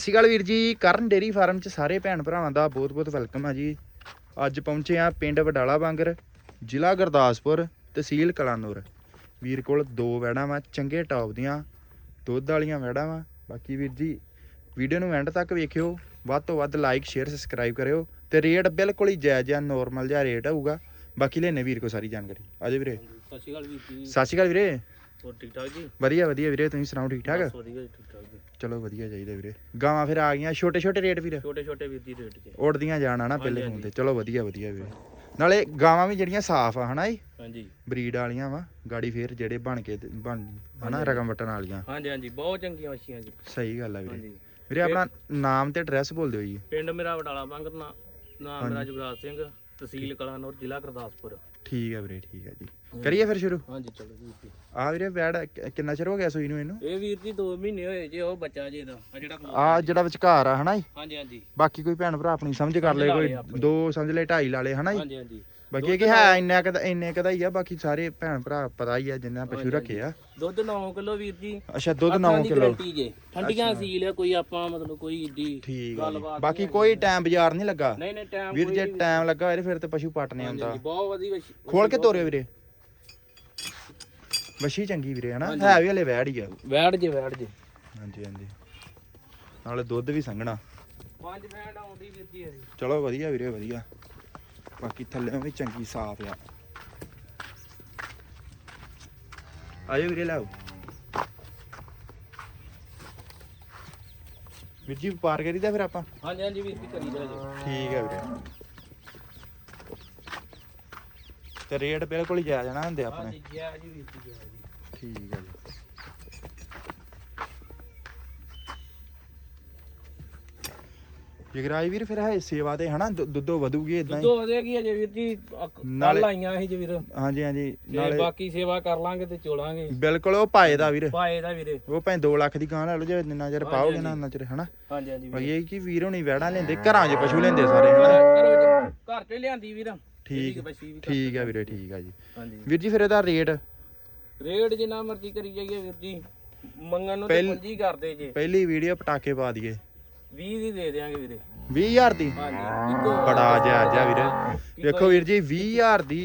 ਸਤਿ ਸ਼੍ਰੀ ਵੀਰ ਜੀ। ਕਰਨ ਡੇਰੀ ਫਾਰਮ 'ਚ ਸਾਰੇ ਭੈਣ ਭਰਾਵਾਂ ਦਾ ਬਹੁਤ-ਬਹੁਤ ਵੈਲਕਮ ਆ ਜੀ। ਅੱਜ ਪਹੁੰਚੇ ਆ ਪਿੰਡ ਵਡਾਲਾ ਬਾਂਗਰ ਜ਼ਿਲ੍ਹਾ ਗੁਰਦਾਸਪੁਰ ਤਹਿਸੀਲ ਕਲਾਨੌਰ। ਵੀਰ ਕੋਲ ਦੋ ਵੈੜਾਂ ਵਾ ਚੰਗੇ ਟੌਪ ਦੀਆਂ ਦੁੱਧ ਵਾਲੀਆਂ ਵੈੜਾਂ ਵਾ। ਬਾਕੀ ਵੀਰ ਜੀ ਵੀਡੀਓ ਨੂੰ ਐਂਡ ਤੱਕ ਵੇਖਿਓ। ਵੱਧ ਤੋਂ ਵੱਧ ਲਾਈਕ ਸ਼ੇਅਰ ਸਬਸਕ੍ਰਾਈਬ ਕਰਿਓ। ਤੇ ਰੇਟ ਬਿਲਕੁਲ ਹੀ ਜਾਇਜ਼ ਜਿਹਾ ਨੋਰਮਲ ਜਿਹਾ ਰੇਟ ਹੋਊਗਾ ਬਾਕੀ ਲੈਣੇ ਵੀਰ ਕੋ ਸਾਰੀ ਜਾਣਕਾਰੀ। ਆਜੋ ਵੀਰੇ। ਸਤਿ ਸ਼੍ਰੀ ਅਕਾਲ ਵੀਰ ਜੀ। ਸਤਿ ਸ਼੍ਰੀ ਅਕਾਲ ਵੀਰੇ। ਹੋਰ ਠੀਕ ਠਾਕ ਜੀ? ਵਧੀਆ ਵਧੀਆ ਵੀਰੇ ਤੁਸੀਂ ਸੁਣਾਓ ਠੀਕ ਠਾਕ? ਬਸ ਵਧੀਆ ਜੀ, ਠੀਕ ਠਾਕ ਜੀ। ਚਲੋ ਵਧੀਆ ਚਾਹੀਦਾ ਵੀਰੇ। ਗਾਵਾਂ ਫਿਰ ਆ ਗਈਆਂ ਛੋਟੇ ਛੋਟੇ ਰੇਟ ਵੀਰ? ਛੋਟੇ ਛੋਟੇ ਵੀਰ ਜੀ ਰੇਟ ਜੀ। ਉੜਦੀਆਂ ਜਾਣਾ ਨਾ ਪਹਿਲੇ ਫੋਨ ਤੇ। ਚਲੋ ਵਧੀਆ ਵਧੀਆ ਵੀਰੇ। ਨਾਲੇ ਗਾਵਾਂ ਵੀ ਜਿਹੜੀਆਂ ਸਾਫ਼ ਆ ਹਨਾ ਜੀ? ਹਾਂਜੀ। ਬਰੀਡ ਵਾਲੀਆਂ ਵਾ ਗਾੜੀ ਫੇਰ ਜਿਹੜੇ ਬਣ ਕੇ ਬਣ ਹਨਾ। ਰਕਮ ਵਟਣ ਵਾਲੀਆਂ। ਹਾਂਜੀ ਹਾਂਜੀ ਬਹੁਤ ਚੰਗੀਆਂ ਮੱਛੀਆਂ ਜੀ। ਸਹੀ ਗੱਲ ਆ ਵੀਰੇ। ਵੀਰੇ ਆਪਣਾ ਨਾਮ ਤੇ ਐਡਰੈਸ ਬੋਲ ਦਿਓ ਜੀ। ਪਿੰਡ ਮੇਰਾ ਵਡਾਲਾ ਬੰਗਰ ਨਾ ਨਾਮ। ਮੇਰਾ ਜੁਗਰਾਜ ਸਿੰਘ। ਤਹਿਸੀਲ ਕਲਾਨੌਰ ਜ਼ਿਲ੍ਹਾ ਗੁਰਦਾਸਪੁਰ। ਠੀਕ ਆ ਵੀਰੇ ਠੀਕ ਆ ਜੀ। ਕਰੀਏ ਫਿਰ ਸ਼ੁਰੂ? ਹਾਂਜੀ ਚਲੋ ਜੀ ਆ ਵੀਰੇ ਬੈੜ ਕਿੰਨਾ ਚਿਰ ਹੋ ਗਿਆ ਸੂਈ ਨੂੰ ਇਹਨੂੰ? ਇਹ ਵੀਰ ਜੀ 2 ਮਹੀਨੇ ਹੋਏ ਜੇ ਉਹ ਬੱਚਾ ਜੇ ਦਾ ਆ ਜਿਹੜਾ ਆ ਜਿਹੜਾ ਵਿਚਕਾਰ ਆ ਹਨਾ ਜੀ? ਹਾਂਜੀ ਹਾਂਜੀ। ਬਾਕੀ ਕੋਈ ਭੈਣ ਭਰਾ ਆਪਣੀ ਸਮਝ ਕਰ ਲੇ ਲਾ ਕੋਈ ਆਪਣੇ। ਦੋ ਸਮਝ ਲੈ ਢਾਈ ਲਾ ਲੇ ਹਨਾ ਜੀ? ਹਾਂਜੀ ਹਾਂਜੀ। ਬਾਕੀ ਇਹ ਕਿ ਹੈ ਇੰਨਾ ਕਦਾ ਇੰਨੇ ਕਦਾ ਹੀ ਆ ਬਾਕੀ ਸਾਰੇ ਭੈਣ ਭਰਾ ਪਤਾ ਹੀ ਆ ਜਿੰਨਾ ਪਸ਼ੂ ਰੱਖੇ ਆ। ਦੁੱਧ 9 ਕਿਲੋ ਵੀਰ ਜੀ। ਅੱਛਾ ਦੁੱਧ ਅੱਠਾਂ 9 ਦੀ ਕਿਲੋ। ਠੰਡੀਆਂ ਸੀਲ ਆ ਕੋਈ ਆਪਾਂ ਮਤਲਬ ਕੋਈ ਏਡੀ ਠੀਕ ਆ ਬਾਕੀ ਕੋਈ ਟਾਈਮ ਬਾਜ਼ਾਰ ਨਹੀਂ ਲੱਗਾ। ਨਹੀਂ ਨਹੀਂ ਟਾਈਮ ਵੀਰ ਜੇ ਟਾਈਮ ਲੱਗਾ ਤੇ ਫਿਰ ਤੇ ਪਸ਼ੂ ਪੱਟ ਨਹੀਂ ਹਾਂਜੀ, ਆਉਂਦਾ। ਬਹੁਤ ਵਧੀਆ ਖੋਲ ਕੇ ਤੋਰਿਓ ਵੀਰੇ। ਵਸ਼ੀ ਚੰਗੀ ਵੀਰੇ ਹਨਾ। ਹੈ ਵੀ ਹਲੇ ਵੈੜ ਹੀ ਆ। ਬੈਠ ਜੇ ਬੈਠ ਜੇ। ਹਾਂਜੀ ਹਾਂਜੀ। ਨਾਲੇ ਦੁੱਧ ਵੀ ਸੰਘਣਾ। ਪੰਜ ਬੈਂਡ ਆਉਂਦੀ ਵੀਰ ਜੀ ਇਹਦੀ। ਚਲੋ ਵਧੀਆ ਵੀਰੇ ਵਧੀਆ। ਬਾਕੀ ਥੱਲੇੋਂ ਵੀ ਚੰਗੀ ਸਾਫ਼ ਆ। ਆਜੋ ਵੀਰੇ ਲਾਓ ਵੀਰ ਜੀ ਵਪਾਰ ਕਰੀਦਾ ਫਿਰ ਆਪਾਂ? ਹਾਂਜੀ ਹਾਂਜੀ ਵੀਰ ਜੀ ਕਰੀ ਜਾ। ਜੀ ਠੀਕ ਹੈ ਵੀਰੇ। ਤੇ ਰੇਟ ਬਿਲਕੁਲ ਹੀ ਜਾਇਜ਼ ਨਾ ਹੁੰਦੇ ਆਪਣੇ। ਹਾਂਜੀ ਜੈ ਜੀ ਵੀਰ ਜੀ। ਠੀਕ ਹੈ ਜੀ। ਜਿਗਰਾਈ ਵੀਰ ਫਿਰ ਹੈ ਸੇਵਾ ਤੇ ਹਨਾ ਦੁ- ਦੁੱਧੋ ਵਧੂਗੀ ਇਦਾਂ ਹੀ? ਦੁੱਧੋ ਵਧੇਗੀ ਅਜੇ ਵੀਰ ਜੀ ਕੱਲ ਨਾਲੇ- ਆਈਆਂ ਸੀ ਜੀ ਵੀਰ। ਹਾਂਜੀ ਹਾਂਜੀ ਤੇ ਨਾਲੇ ਬਾਕੀ ਸੇਵਾ ਕਰ ਲਾਂਗੇ ਤੇ ਚੋਲਾਂਗੇ। ਬਿਲਕੁਲ ਉਹ ਪਾਏ ਦਾ ਵੀਰ। ਪਾਏ ਦਾ ਵੀਰੇ। ਉਹ ਭਾਵੇਂ 2 ਲੱਖ ਦੀ ਗਾਂ ਲੈ ਲਓ ਜੇ ਜਿੰਨਾ ਚਿਰ ਪਾਓਗੇ। ਨਾ ਉਹਨਾਂ ਚਿਰ ਹਨਾ? ਹਾਂਜੀ ਹਾਂਜੀ ਵੀਰੇ। ਇਹ ਕਿ ਵੀਰ ਹੋਣੀ ਵੈੜਾਂ ਲੈਂਦੇ? ਘਰਾਂ 'ਚ ਪਸ਼ੂ ਲੈਂਦੇ ਸਾਰੇ ਹਨਾ? ਕਰੋ ਜੀ ਘਰ ਤੇ ਲਿਆਂਦੀ ਵੀਰ। ਠੀਕ ਬੱਚੀ ਵੀ ਘਰ ਠੀਕ ਹੈ ਵੀਰੇ ਠੀਕ ਹੈ ਜੀ। ਹਾਂਜੀ। ਵੀਰ ਜੀ ਫਿਰ ਇਹਦਾ ਰੇਟ? ਰੇਟ ਜਿੰਨਾ ਮਰਜ਼ੀ ਕਰੀ ਜਾਈਏ ਵੀਰ ਜੀ। ਮੰਗਣ ਨੂੰ ਤੇ ਪਹਿਲ- ਪੰਜੀ ਕਰਦੇ ਜੇ। ਪਹਿਲੀ ਵੀਡੀਓ ਪਟਾਕੇ ਪਾ ਦਈਏ। 20 ਦੀ ਦੇ ਦੇਾਂਗੇ ਵੀਰੇ। 20000 ਦੀ? ਹਾਂਜੀ। ਇੱਕੋ ਬੜਾ ਜਾਇਜ਼ ਆ ਵੀਰੇ। ਵੇਖੋ ਵੀਰ ਜੀ 20000 ਦੀ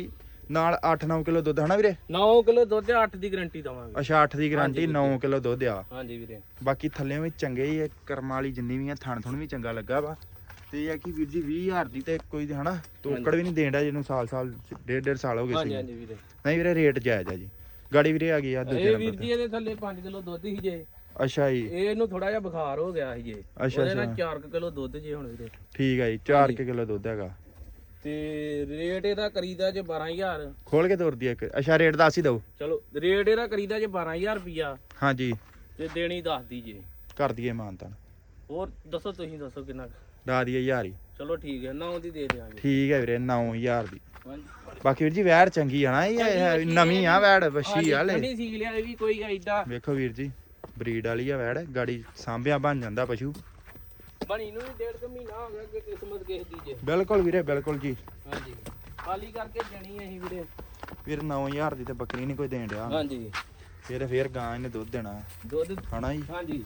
ਨਾਲ 8-9 ਕਿਲੋ ਦੁੱਧ ਹਨਾ ਵੀਰੇ? 9 ਕਿਲੋ ਦੁੱਧ 8 ਦੀ ਗਾਰੰਟੀ ਦਵਾਂਗੇ। ਅੱਛਾ 8 ਦੀ ਗਾਰੰਟੀ ਹਾਂਜੀ 9 ਕਿਲੋ ਦੁੱਧ ਆ। ਹਾਂਜੀ ਵੀਰੇ। ਬਾਕੀ ਥੱਲੇ ਵੀ ਚੰਗੇ ਹੀ ਆ ਕਰਮਾਂ ਵਾਲੀ ਜਿੰਨੀ ਵੀ ਆ ਥਣ ਥੁਣ ਵੀ ਚੰਗਾ ਲੱਗਾ ਵਾ। ਤੇ ਇਹ ਆ ਕਿ ਵੀਰ ਜੀ 20000 ਦੀ ਤੇ ਕੋਈ ਹਨਾ ਤੋਕੜ ਵੀ ਨਹੀਂ ਦੇਂਦਾ ਜਿਹਨੂੰ ਸਾਲ ਸਾਲ ਡੇਢ ਡੇਢ ਸਾਲ ਹੋ ਗਏ ਹਾਂਜੀ ਸੀ ਹਾਂਜੀ ਵੀਰੇ। ਨਹੀਂ ਵੀਰੇ ਰੇਟ ਜਾਇਜ਼ ਆ ਜੀ। ਗਾੜੀ ਵੀਰੇ ਆ ਗਈ ਆ ਦੂਜੇ ਇਹ ਵੀਰ ਨੰਬਰ ਜੀ ਇਹਦੇ ਥੱਲੇ 5 ਕਿਲੋ ਦੁੱਧ ਹੀ ਜੇ। ਅੱਛਾ ਜੀ। ਇਹ ਇਹਨੂੰ ਥੋੜਾ ਜਿਹਾ ਬੁਖਾਰ ਹੋ ਗਿਆ ਸੀ ਜੇ ਅੱਛਾ, ਉਹਦੇ ਨਾਲ ਅੱਛਾ। 4 ਕਿਲੋ ਦੁੱਧ ਜੇ ਹੁਣ ਵੀਰੇ। ਠੀਕ ਆ ਜੀ 4 ਕਿਲੋ ਦੁੱਧ ਹੈਗਾ। ਤੇ ਰੇਟ ਇਹਦਾ ਕਰੀਦਾ ਜੇ 12000 ਖੋਲ ਕੇ ਤੋਰਦੀ ਆ ਇੱਕ। ਅੱਛਾ ਰੇਟ ਦੱਸ ਹੀ ਦਿਓ। ਚਲੋ ਰੇਟ ਇਹਦਾ ਕਰੀਦਾ ਜੇ 12000 ਰੁਪਿਆ ਹਾਂਜੀ। ਤੇ ਦੇਣੀ ਦੱਸ ਦੀ ਜੇ ਕਰ ਦਈਏ ਮਾਨਤਾਨ ਹੋਰ ਦੱਸੋ ਤੁਸੀਂ ਦੱਸੋ ਕਿੰਨਾ ਕੁ? ਡਾ ਦਈਏ ਹਜ਼ਾਰ ਹੀ। ਚਲੋ ਠੀਕ ਹੈ ਨੌ ਦੀ ਦੇ ਦਿਆਂਗੇ। ਠੀਕ ਹੈ ਵੀਰੇ 9000 ਦੀ। ਹਾਂਜੀ। ਬਾਕੀ ਵੀਰ ਜੀ ਵੈੜ ਚੰਗੀ ਆ ਨਾ ਇਹ ਨਵੀਂ ਆ ਵੈੜ ਵਸ਼ੀ ਆ ਲੈ ਠੰਡੀ ਸੀ ਲਿਆ ਇਹ ਵੀ ਕੋਈ ਐਡਾ। ਵੇਖੋ ਵੀਰ ਜੀ। ਬਰੀਡ ਵਾਲੀ ਆ ਵੈੜ ਗਾੜੀ ਸਾਂਭਿਆ ਬਣ ਜਾਂਦਾ ਪਸ਼ੂ। ਬਣੀ ਨੂੰ ਵੀ ਡੇਢ ਕੁ ਮਹੀਨਾ ਹੋ ਗਿਆ ਕਿ ਕਿਸਮਤ ਕਿਸੇ ਦੀ ਜੇ। ਬਿਲਕੁਲ ਵੀਰੇ ਬਿਲਕੁਲ ਜੀ। ਹਾਂਜੀ। ਖਾਲੀ ਕਰਕੇ ਦੇਣੀ ਅਸੀਂ ਵੀਰੇ। ਵੀਰ 9000 ਦੀ ਤੇ ਬੱਕਰੀ ਨਹੀਂ ਕੋਈ ਦੇਣ ਡਿਆ। ਹਾਂਜੀ। ਫਿਰ ਫੇਰ ਗਾਂ ਇਹਨੇ ਦੁੱਧ ਦੇਣਾ। ਦੁੱਧ? ਹਨਾ ਜੀ? ਹਾਂਜੀ।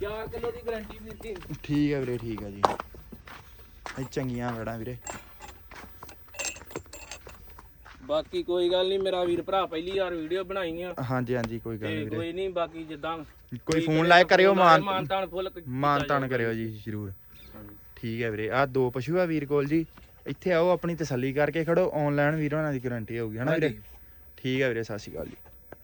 4 ਕਿਲੋ ਦੀ ਗਾਰੰਟੀ ਵੀਰ ਜੀ ਠੀਕ ਹੈ ਵੀਰੇ ਠੀਕ ਹੈ ਜੀ। ਇਹ ਚੰਗੀਆਂ ਵੈੜਾਂ ਵੀਰੇ। ਬਾਕੀ ਕੋਈ ਗੱਲ ਨਹੀਂ ਮੇਰਾ ਵੀਰ ਭਰਾ ਪਹਿਲੀ ਵਾਰ ਵੀਡੀਓ ਬਣਾਈ ਆ ਹਾਂਜੀ ਹਾਂਜੀ ਕੋਈ ਗੱਲ ਤੇ ਨਹੀਂ ਵੀਰੇ। ਕੋਈ ਨਹੀਂ ਬਾਕੀ ਜਿੱਦਾਂ ਕੋਈ ਫੋਨ ਲਾਇਕ ਕਰਿਓ ਮਾਨ ਮਾਨ ਤਾਨ ਫੁੱਲ ਕੀਤਾ ਮਾਨ ਤਾਨ ਜਾਊਗਾ। ਕਰਿਓ ਜੀ ਜ਼ਰੂਰ। ਠੀਕ ਹੈ ਵੀਰੇ। ਆ ਦੋ ਪਸ਼ੂ ਆ ਵੀਰ ਕੋਲ ਜੀ। ਇੱਥੇ ਆਓ ਆਪਣੀ ਤਸੱਲੀ ਕਰਕੇ ਖੜੋ। ਆਨਲਾਈਨ ਵੀਰ ਹੋਣਾ ਦੀ ਗਾਰੰਟੀ ਹੋਊਗੀ ਹਨਾ ਵੀਰੇ। ਠੀਕ ਹੈ ਵੀਰੇ ਸਤਿ ਸ਼੍ਰੀ ਅਕਾਲ ਜੀ।